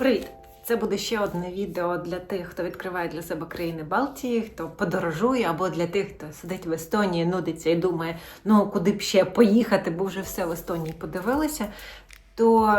Привіт! Це буде ще одне відео для тих, хто відкриває для себе країни Балтії, хто подорожує, або для тих, хто сидить в Естонії, нудиться і думає, ну куди б ще поїхати, бо вже все в Естонії подивилися. То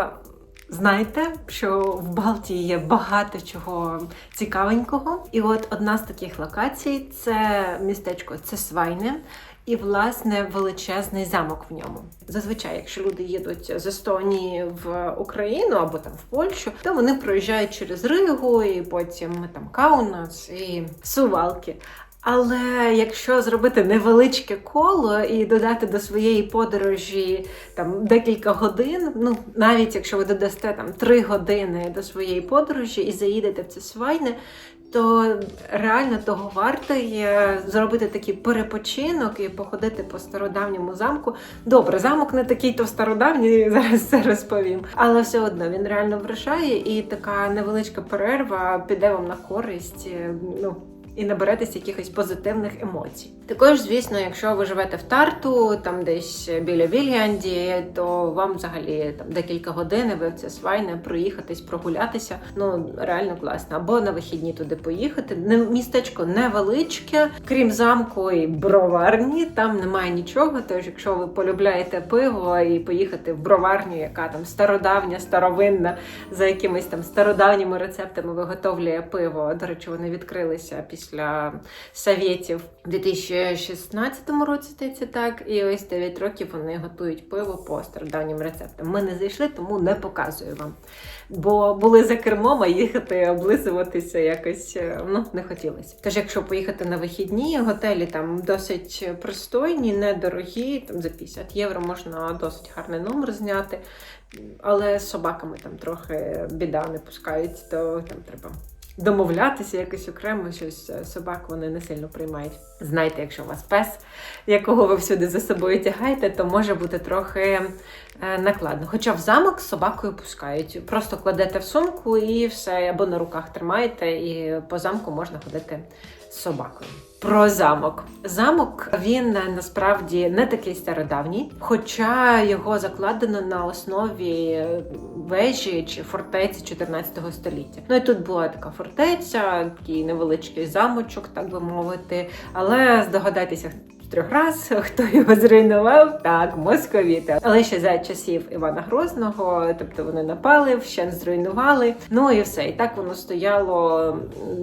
знайте, що в Балтії є багато чого цікавенького. І от одна з таких локацій це містечко Цесвайне. І, власне, величезний замок в ньому. Зазвичай, якщо люди їдуть з Естонії в Україну або там в Польщу, то вони проїжджають через Ригу, і потім там Каунас і Сувалки. Але якщо зробити невеличке коло і додати до своєї подорожі там декілька годин, ну навіть якщо ви додасте там три години до своєї подорожі і заїдете в це свайне, то реально того варто є зробити такий перепочинок і походити по стародавньому замку. Добре, замок не такий то стародавній, зараз це розповім. Але все одно він реально вражає, і така невеличка перерва піде вам на користь. е, Ну і наберетесь якихось позитивних емоцій. Також, звісно, якщо ви живете в Тарту, там десь біля Вільянді, то вам взагалі там декілька годин ви в це свайне проїхатись, прогулятися. Ну реально класно. Або на вихідні туди поїхати. Містечко невеличке, крім замку і броварні, там немає нічого. Тож, якщо ви полюбляєте пиво і поїхати в броварню, яка там стародавня, старовинна, за якимись там стародавніми рецептами виготовлює пиво. До речі, вони відкрилися після совєтів у 2016 році, здається, так. І ось 9 років вони готують пиво по стародавнім рецептам. Ми не зайшли, тому не показую вам. Бо були за кермом, а їхати облизуватися якось е, ну, не хотілося. Тож, якщо поїхати на вихідні, готелі там досить пристойні, недорогі, там за 50 євро можна досить гарний номер зняти. Але з собаками там трохи біда не пускають, то там треба домовлятися якось окремо, щось собак вони не сильно приймають. Знайте, якщо у вас пес, якого ви всюди за собою тягаєте, то може бути трохи е, накладно. Хоча в замок з собакою пускають. Просто кладете в сумку і все, або на руках тримаєте, і по замку можна ходити собакою. Про замок. Замок він е, насправді не такий стародавній, хоча його закладено на основі е, вежі чи фортеці 14 століття. Ну і тут була така фортеця, такий невеличкий замочок, так би мовити. Але здогадайтеся, трьох раз, хто його зруйнував, так, московіти. Але ще за часів Івана Грозного, тобто вони напали, вщент зруйнували. Ну і все. І так воно стояло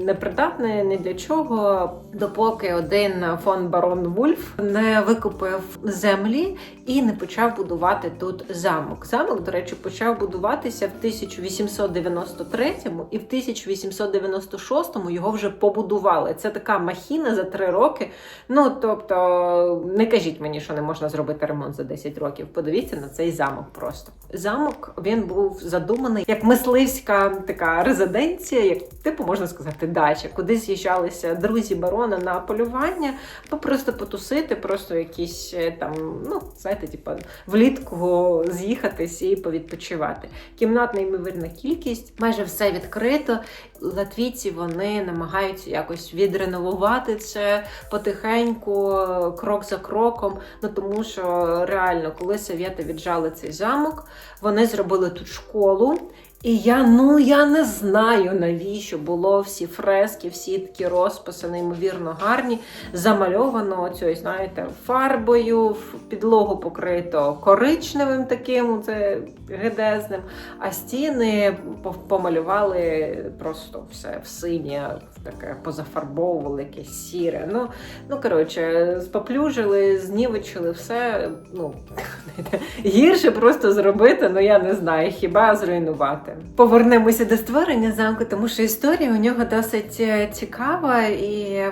непридатне ні для чого, допоки один фон барон Вульф не викупив землі і не почав будувати тут замок. Замок, до речі, почав будуватися в 1893 і в 1896 його вже побудували. Це така махіна за три роки. Ну тобто, не кажіть мені, що не можна зробити ремонт за 10 років. Подивіться на цей замок просто. Замок він був задуманий як мисливська така резиденція, як типу можна сказати, дача, куди з'їжджалися друзі барона на полювання, або просто потусити, просто якісь е, там, ну знаєте, типу, влітку з'їхатись і повідпочивати. Кімнат неймовірна кількість, майже все відкрито. Латвійці вони намагаються якось відреновувати це потихеньку, крок за кроком. Ну тому що реально, коли совєти віджали цей замок, вони зробили тут школу. І я ну я не знаю навіщо було всі фрески, всі такі розписи, неймовірно гарні. Замальовано оцю, знаєте, фарбою, підлогу покрито коричневим таким, це гедезним, а стіни помалювали просто все в синє, таке позафарбовували якесь сіре. Ну, ну коротше, споплюжили, знівечили все. Ну, гірше просто зробити, ну я не знаю, хіба зруйнувати. Повернемося до створення замку, тому що історія у нього досить е, цікава і.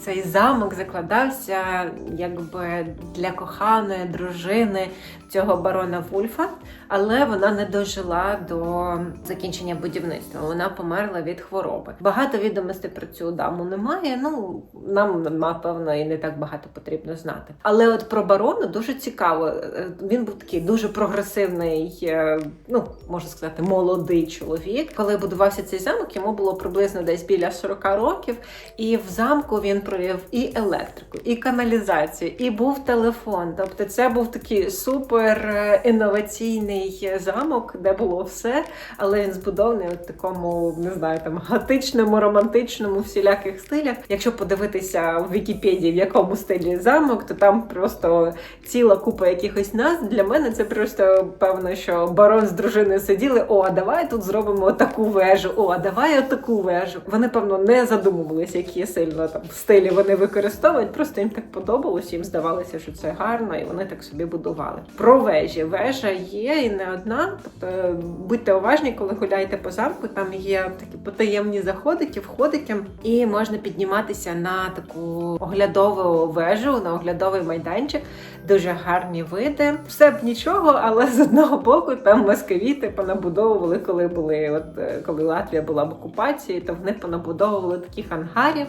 Цей замок закладався якби для коханої дружини цього барона Вульфа, але вона не дожила до закінчення будівництва. Вона померла від хвороби. Багато відомостей про цю даму немає. Ну нам напевно і не так багато потрібно знати. Але от про барона дуже цікаво. Е, Він був такий дуже прогресивний, е, ну можна сказати, молодий чоловік. Коли будувався цей замок, йому було приблизно десь біля 40 років, і в замку він провів і електрику, і каналізацію, і був телефон. Тобто, це був такий супер супер е, інноваційний замок, де було все, але він збудований в такому, не знаю, там готичному, романтичному, всіляких стилях. Якщо подивитися в Вікіпедії, в якому стилі замок, то там просто ціла купа якихось назв. Для мене це просто певно, що барон з дружиною сиділи. О, а давай тут зробимо таку вежу. О, а давай отаку вежу. Вони певно не задумувалися, які сильно там стилі вони використовують. Просто їм так подобалось, їм здавалося, що це гарно, і вони так собі будували. Про вежі вежа є і не одна. Тобто будьте уважні, коли гуляєте по замку. Там є такі потаємні заходики, входики, і можна підніматися на таку оглядову вежу, на оглядовий майданчик. Дуже гарні види. Все б нічого, але з одного боку там московіти понабудовували, коли були, от е, коли Латвія була в окупації, то вони понабудовували таких ангарів.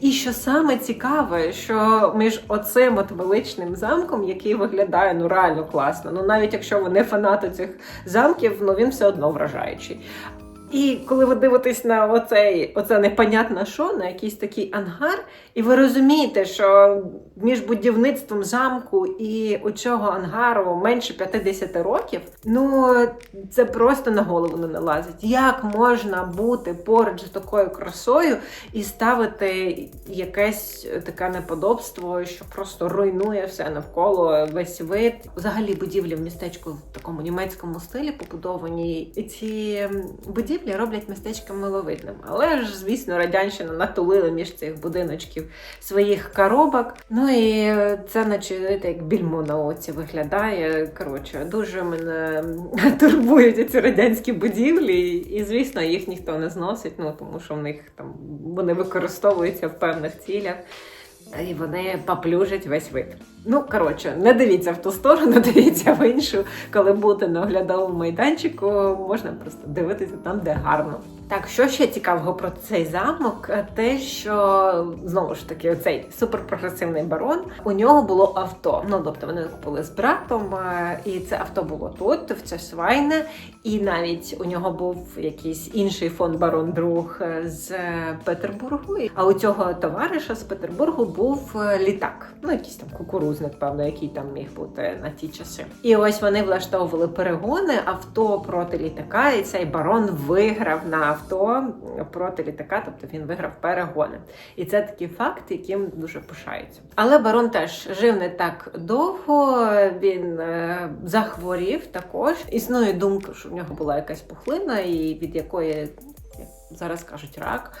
І що саме цікаве, що між оцим от величним замком, який виглядає ну реально класно, ну навіть якщо ви не фанати цих замків, ну він все одно вражаючий. І коли ви дивитесь на оцей, оце непонятне що, на якийсь такий ангар, і ви розумієте, що між будівництвом замку і цього ангару менше 50 років, ну це просто на голову не налазить. Як можна бути поруч з такою красою і ставити якесь таке неподобство, що просто руйнує все навколо весь вид? Взагалі будівлі в містечку в такому німецькому стилі побудовані. І ці будівлі роблять містечко миловидним. Але ж, звісно, радянщина натулила між цих будиночків своїх коробок. Ну і це, наче як більмо на оці виглядає. Коротше, дуже мене турбують ці радянські будівлі, і звісно, їх ніхто не зносить, ну тому що в них там вони використовуються в певних цілях. І вони поплюжать весь вид. Ну, коротше, не дивіться в ту сторону, дивіться в іншу. Коли будете на оглядовому майданчику, можна просто дивитися там, де гарно. Так, що ще цікавого про цей замок? Те, що знову ж таки, цей суперпрогресивний барон, у нього було авто. Ну, тобто вони купили з братом, е, і це авто було тут, в Цесвайне, і навіть у нього був якийсь інший фон барон друг е, з Петербургу. А у цього товариша з Петербургу був е, літак. Ну, якийсь там кукурузник, певно, який там міг бути на ті часи. І ось вони влаштовували перегони авто проти літака, і цей барон виграв на авто проти літака, тобто він виграв перегони. І це такий факт, яким дуже пишаються. Але барон теж жив не так довго. Він е, захворів також. Існує думка, що в нього була якась пухлина, і від якої як зараз кажуть рак.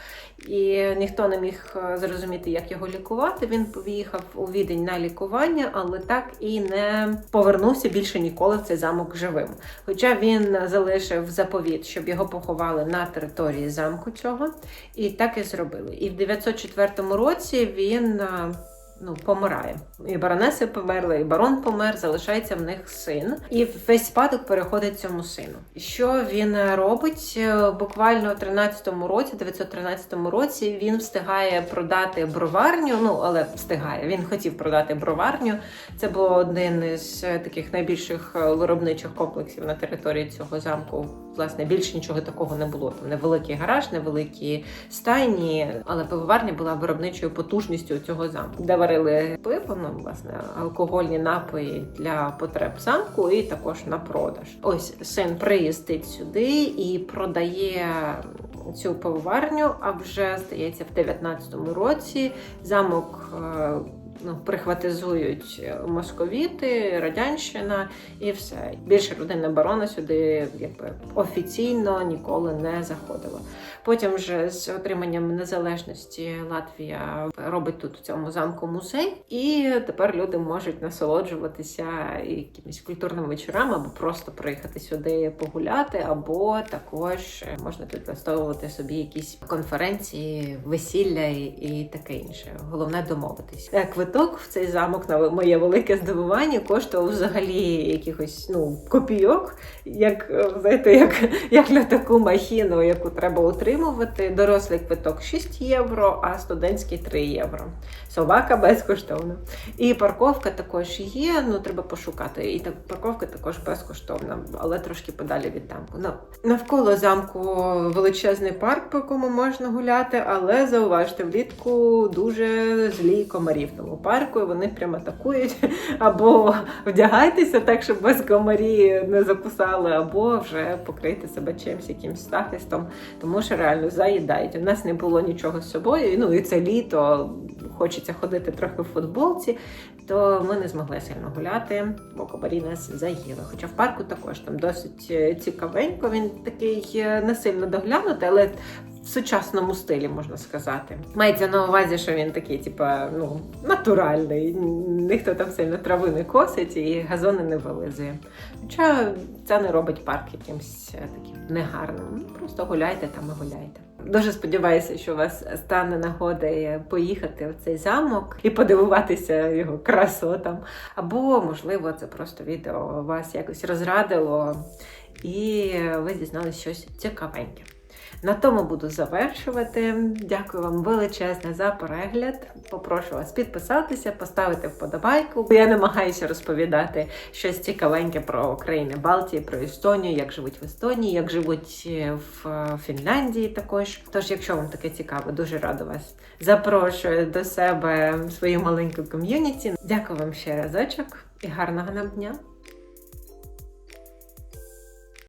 І ніхто не міг е, зрозуміти, як його лікувати. Він поїхав у відень на лікування, але так і не повернувся більше ніколи в цей замок живим. Хоча він залишив заповіт, щоб його поховали на території замку цього, і так і зробили. І в 904 році він. Ну, помирає. І баронеси померли, і барон помер, залишається в них син. І весь спадок переходить цьому сину. Що він робить? Е, Буквально в 13-му році, 913 році, він встигає продати броварню. Ну, але встигає. Він хотів продати броварню. Це був один із е, таких найбільших е, виробничих комплексів на території цього замку. Власне, більше нічого такого не було. Там невеликий гараж, невеликі стайні, але пивоварня була виробничою потужністю цього замку, де варили пиво, ну, власне, алкогольні напої для потреб замку і також на продаж. Ось син приїздить сюди і продає цю пивоварню. А вже здається, в 19-му році замок. Е, Ну, прихватизують московіти, радянщина і все. Більше родина барона сюди якби офіційно ніколи не заходила. Потім вже з отриманням незалежності Латвія робить тут у цьому замку музей, і тепер люди можуть насолоджуватися якимись культурними вечорами, або просто приїхати сюди погуляти, або також можна тут влаштовувати собі якісь конференції, весілля і таке інше. Головне домовитись. Квиток в цей замок на моє велике здивування коштував взагалі якихось ну копійок, як е, знаєте, як, як на таку махіну, яку треба утримувати. Дорослий квиток 6 євро, а студентський 3 євро. Собака безкоштовна. І парковка також є. Ну треба пошукати. І так парковка також безкоштовна, але трошки подалі від замку. Ну, навколо замку величезний парк, по якому можна гуляти, але зауважте, влітку дуже злі комарі в тому парку, і вони прямо атакують. Або вдягайтеся так, щоб вас комарі не закусали, або вже покрийте себе чимось, якимось захистом, тому що реально заїдають. У нас не було нічого з собою. Ну і це літо хочеться ходити трохи в футболці, то ми не змогли сильно гуляти, бо комарі нас заїли. Хоча в парку також там досить е, цікавенько. Він такий е, не сильно доглянутий, але в сучасному стилі можна сказати. Мається на увазі, що він такий, типа, ну, натуральний. Ніхто там сильно трави не косить і газони не вилизує. Хоча це не робить парк якимось е, таким негарним. Ну, Просто гуляйте там і гуляйте. Дуже сподіваюся, що у вас стане нагода поїхати в цей замок і подивуватися його красотам. Або, можливо, це просто відео вас якось розрадило, і ви дізналися щось цікавеньке. На тому буду завершувати. Дякую вам величезне за перегляд. Попрошу вас підписатися, поставити вподобайку. Я намагаюся розповідати щось цікавеньке про країни Балтії, про Естонію, як живуть в Естонії, як живуть е, в Фінляндії також. Тож, якщо вам таке цікаво, дуже рада вас запрошую до себе свою маленьку ком'юніті. Дякую вам ще разочок і гарного нам дня!